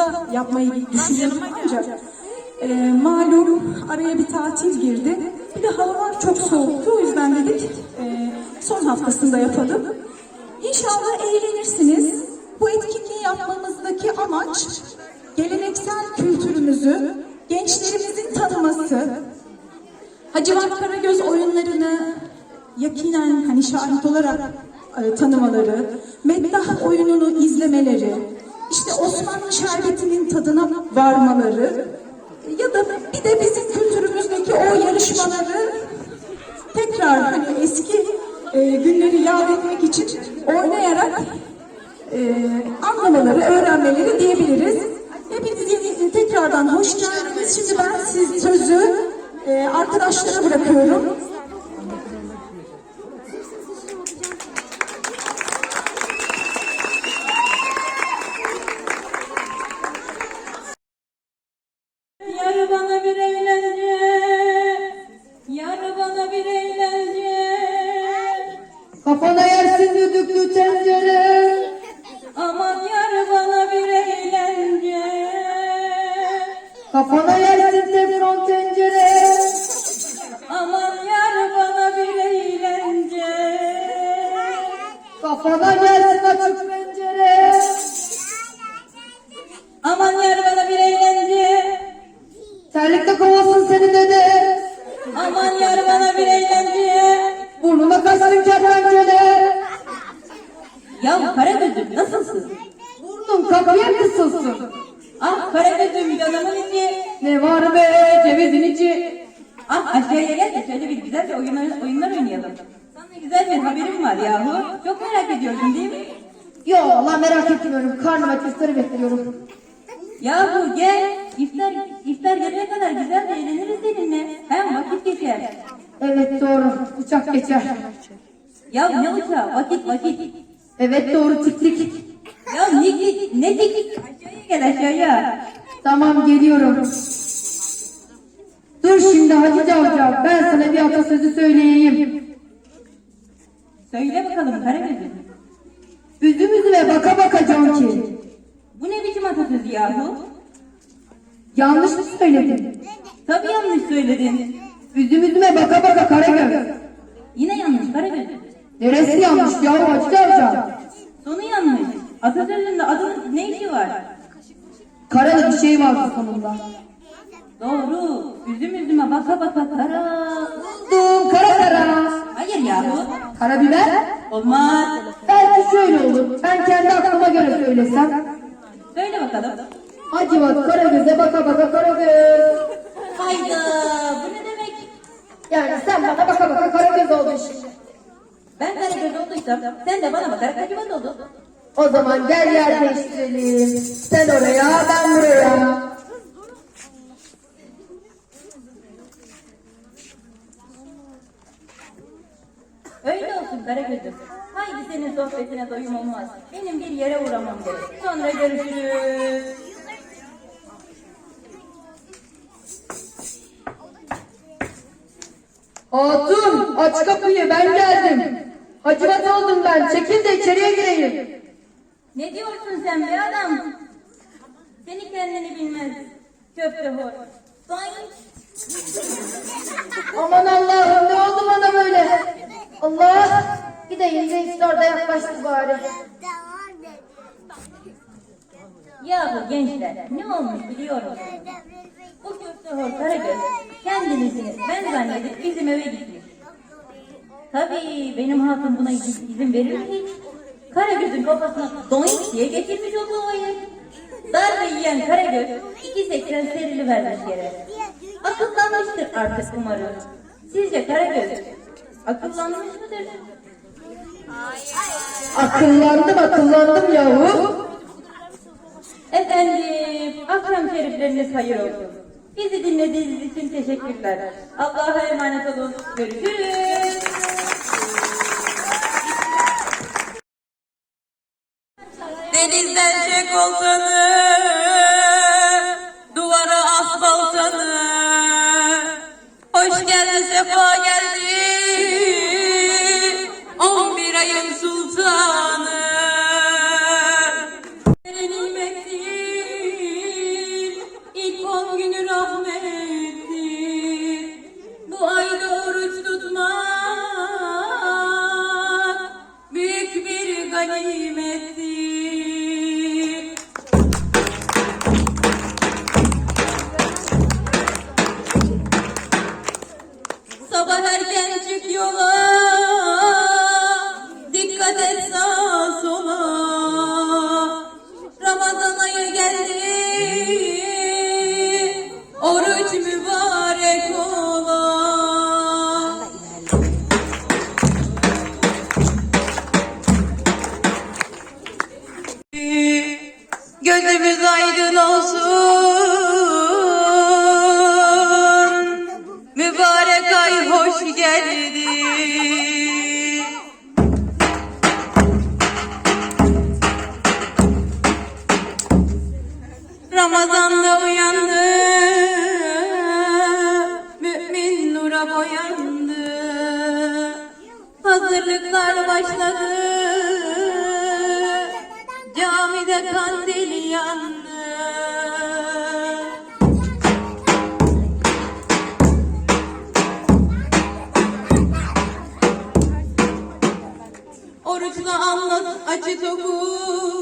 başında yapmayı düşünüyordum ancak e, malum araya bir tatil girdi. Bir de havalar çok soğuktu. O yüzden dedik e, son haftasında yapalım. İnşallah eğlenirsiniz. Bu etkinliği yapmamızdaki amaç geleneksel kültürümüzü gençlerimizin tanıması, Hacivat Karagöz oyunlarını yakinen hani şahit olarak e, tanımaları, Meddah oyununu izlemeleri, işte Osmanlı şerbetinin tadına varmaları ya da bir de bizim kültürümüzdeki o yarışmaları tekrar hani eski e, günleri yad etmek için oynayarak e, anlamaları, öğrenmeleri diyebiliriz. Hepiniz yeni, tekrardan hoş geldiniz. Şimdi ben siz sözü e, arkadaşlara bırakıyorum. Kafana yersin açık pencere. Aman yar bana bir eğlence. Terlikle kovasın seni dede. Aman yar bana bir eğlence. Burnuna kaçsın kertenkele. Ya Karagöz'üm nasılsın? Burnun kapıya kısılsın. Ah Karagöz'üm canımın içi. Ne var be cevizin içi. Ah aşağıya gel de şöyle bir güzel bir oyunlar, oyunlar oynayalım. Güzel bir haberim var yahu. Çok merak ediyorsun değil mi? Yo la merak etmiyorum. Karnım aç iftarı bekliyorum. Yahu gel iftar iftar gelene kadar güzel de eğleniriz seninle. Hem vakit geçer. Evet doğru. Uçak geçer. Ya ne uçağı vakit vakit. Evet doğru tiklik. Ya ne tik ne tik. Aşağıya gel aşağıya. Tamam geliyorum. Dur şimdi Hacı Cavcav ben sana bir atasözü söyleyeyim. Söyle bakalım Karagöz'üm. Üzüm üzüme baka baka conki. Bu ne biçim atasözü yahu? Yanlış mı söyledim? Tabii yanlış söyledin. Üzüm üzüme baka baka Karagöz. Yine yanlış Karagöz'üm. Neresi yanlış ya Hacı Cavcav? Sonu yanlış. Atasözünde adının ne işi var? Karalı bir şey vardı sonunda. Doğru. Üzüm üzüme baka baka kara. Buldum kara kara. Hayır yahu. Karabiber? Olmaz. Belki şöyle olur. Ben kendi aklıma göre söylesem. Söyle bakalım. Hacivat Karagöz'e baka baka Karagöz. Hayda. Bu ne demek? Yani sen bana baka baka Karagöz oldun şimdi. Ben Karagöz olduysam sen de bana bakarak Hacivat oldun. O zaman gel yer değiştirelim. Sen oraya, ben buraya. Öyle olsun Karagöz'üm. Haydi senin sohbetine doyum olmaz. Benim bir yere uğramam gerek. Sonra görüşürüz. Hatun aç kapıyı ben geldim. Hacivat oldum ben. Çekil de içeriye gireyim. Ne diyorsun sen be adam? Seni kendini bilmez. Köfte hor. Aman Allah'ım ne oldu bana böyle? Allah gideyim de iftarda yaklaştı bari. Yahu gençler ne olmuş biliyorum. Bu köfte hor Karagöz kendisini ben zannedip bizim eve gitmiş. Tabii benim hatun buna izin, verir mi hiç? Karagöz'ün kafasına doink diye geçirmiş o ovayı. Darbe yiyen Karagöz iki seksen serili vermiş yere. Akıllanmıştır artık umarım. Sizce Karagöz akıllanmış mıdır? Akıllandım akıllandım yahu. Efendim, akşam şerifleriniz hayır olsun. Bizi dinlediğiniz için teşekkürler. Allah'a emanet olun. Görüşürüz. Denizden çek oltanı, Bye. Ramazan'da uyandı. Mümin nura boyandı. Hazırlıklar başladı. Camide kandil yandı. Oruçla anlat acı doku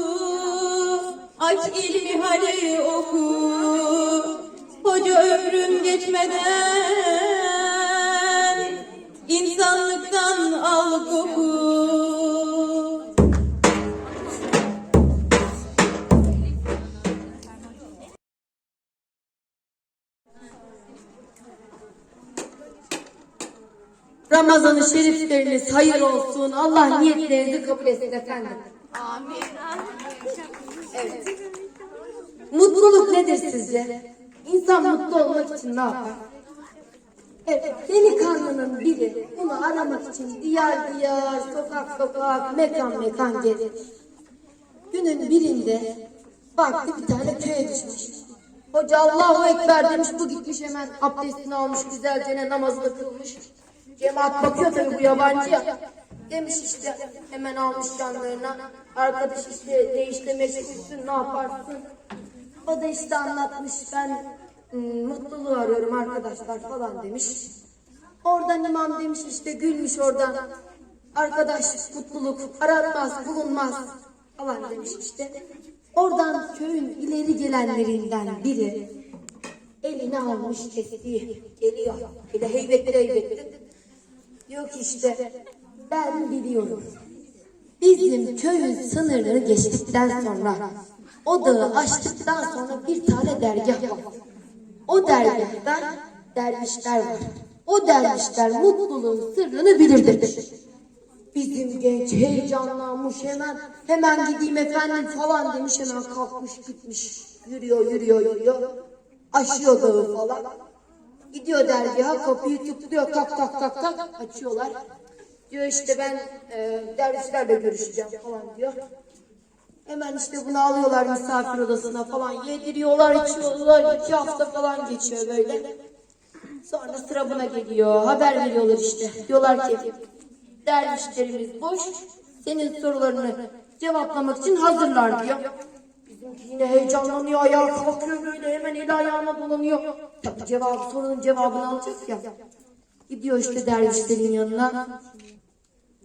Aç ilmi hali oku Koca ömrün geçmeden insanlıktan al koku Ramazan-ı şerifleriniz hayır olsun. Allah niyetlerinizi kabul etsin efendim. Mutluluk nedir sizce? İnsan mutlu olmak için ne yapar? Evet, delikanlının biri bunu aramak için diyar diyar, sokak sokak, mekan mekan gezmiş. Günün birinde baktı bir tane köye düşmüş. Hoca Allahu Ekber demiş, bu gitmiş hemen abdestini almış, güzelce namazını kılmış. Cemaat bakıyor tabii bu yabancıya. Demiş işte hemen almış yanlarına. Arkadaş işte değişte meşgulsün ne yaparsın? O da işte anlatmış ben ım, mutluluğu arıyorum arkadaşlar falan demiş. Oradan imam demiş işte gülmüş oradan. Arkadaş mutluluk aranmaz bulunmaz falan demiş işte. Oradan köyün ileri gelenlerinden biri eline almış testiyi geliyor. Bir de heybetli heybetli. Ki işte ben biliyorum. Bizim köyün sınırları geçtikten sonra o dağı aştıktan sonra bir tane dergah var. O dergahta dervişler var. O dervişler mutluluğun sırrını bilir. Bizim genç heyecanlanmış hemen hemen gideyim efendim falan demiş hemen kalkmış gitmiş yürüyor yürüyor yürüyor aşıyor dağı falan gidiyor dergaha kapıyı tıklıyor tak tak tak tak açıyorlar diyor işte ben e, dervişlerle görüşeceğim falan diyor hemen işte bunu alıyorlar misafir odasına falan yediriyorlar içiyorlar iki hafta falan geçiyor böyle Sonra sıra buna geliyor. Haber veriyorlar işte. Diyorlar ki dervişlerimiz boş. Senin sorularını cevaplamak için hazırlar diyor. Bizimki yine heyecanlanıyor. Ayağa kalkıyor böyle hemen eli ayağına dolanıyor. Tabii cevabı, sorunun cevabını alacak ya. Gidiyor işte dervişlerin yanına.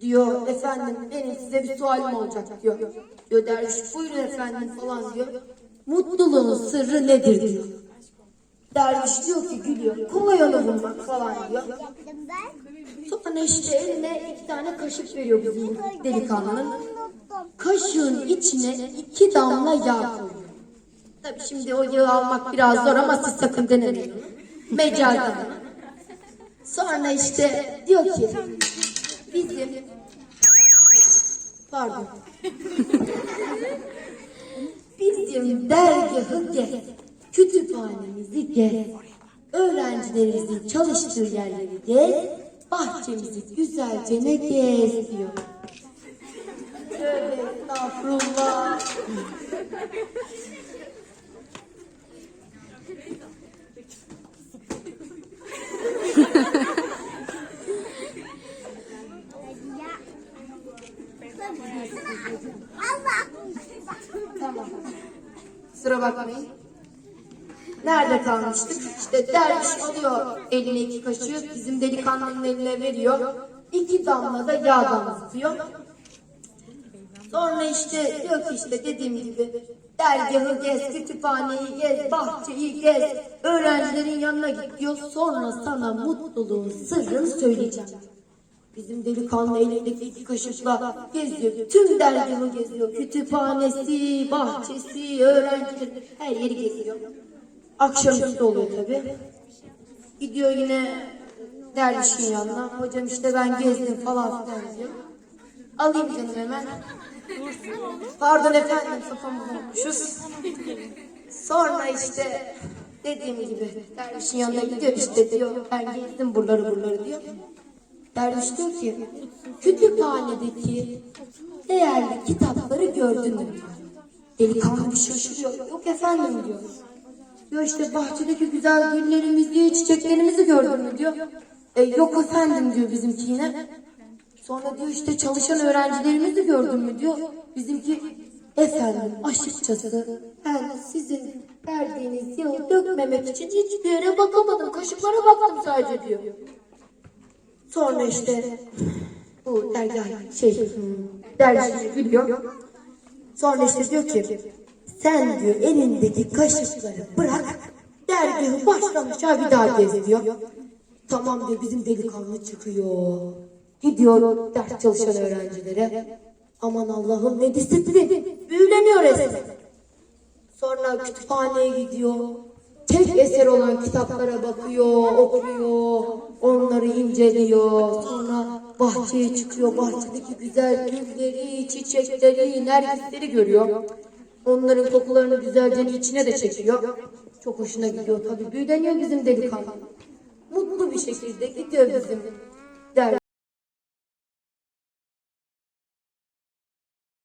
Diyor efendim benim size bir sualim olacak diyor. Diyor derviş buyurun efendim falan diyor. Mutluluğun sırrı nedir diyor. Derviş diyor ki gülüyor. Kolay onu bulmak falan diyor. Sonra işte eline iki tane kaşık veriyor bizim delikanlının. Kaşığın içine iki damla yağ koyuyor. Tabii şimdi o yağı almak biraz zor ama siz sakın denemeyin. Mecazdan. Sonra işte diyor ki bizim pardon bizim dergahı kütüphanemizi gez, öğrencilerimizin çalıştığı yerleri gez, bahçemizi güzelce ne gez diyor. Tövbe estağfurullah. Tamam. Kusura bakmayın. Nerede kalmıştık? İşte derviş alıyor eline iki kaşığı, bizim delikanlının eline veriyor. İki damla da yağ damlatıyor. Sonra işte diyor ki işte dediğim gibi Dergahı gez, kütüphaneyi gez, bahçeyi gez, öğrencilerin yanına git diyor. Sonra sana mutluluğun sırrını söyleyeceğim. Bizim delikanlı elindeki kaşıkla geziyor. Tüm dergahı geziyor. Kütüphanesi, bahçesi, öğrencileri her yeri geziyor. Akşamüstü oluyor tabi. Gidiyor yine dervişin yanına. Hocam işte ben gezdim falan filan diyor. Alayım canım hemen. Pardon efendim safamızı unutmuşuz. Sonra işte dediğim gibi dervişin yanına gidiyor işte diyor ben gezdim buraları buraları diyor. Derviş diyor ki kütüphanedeki değerli kitapları gördün mü. Delikanlı bir şaşırıyor. Yok efendim diyor. Diyor işte bahçedeki güzel güllerimizi, çiçeklerimizi gördün mü diyor. E, yok efendim diyor bizimki yine. Sonra diyor işte çalışan öğrencilerimizi gördün mü diyor. Bizimki efendim açıkçası ben sizin verdiğiniz yağı dökmemek için hiçbir yere bakamadım. Kaşıklara baktım sadece diyor. Sonra işte bu dergah şey dergi gülüyor. Sonra işte diyor ki sen diyor elindeki kaşıkları bırak dergahı baştan aşağı bir daha gez diyor. Tamam diyor bizim delikanlı çıkıyor. Gidiyor ders çalışan öğrencilere. Aman Allah'ım ne disiplin. Büyüleniyor resmen. Sonra kütüphaneye gidiyor. Tek eser olan kitaplara bakıyor, okuyor, onları inceliyor. Sonra bahçeye çıkıyor, bahçedeki güzel gülleri, çiçekleri, nergisleri görüyor. Onların kokularını güzelce içine de çekiyor. Çok hoşuna gidiyor tabii. Büyüleniyor bizim delikanlı. Mutlu bir şekilde gidiyor bizim der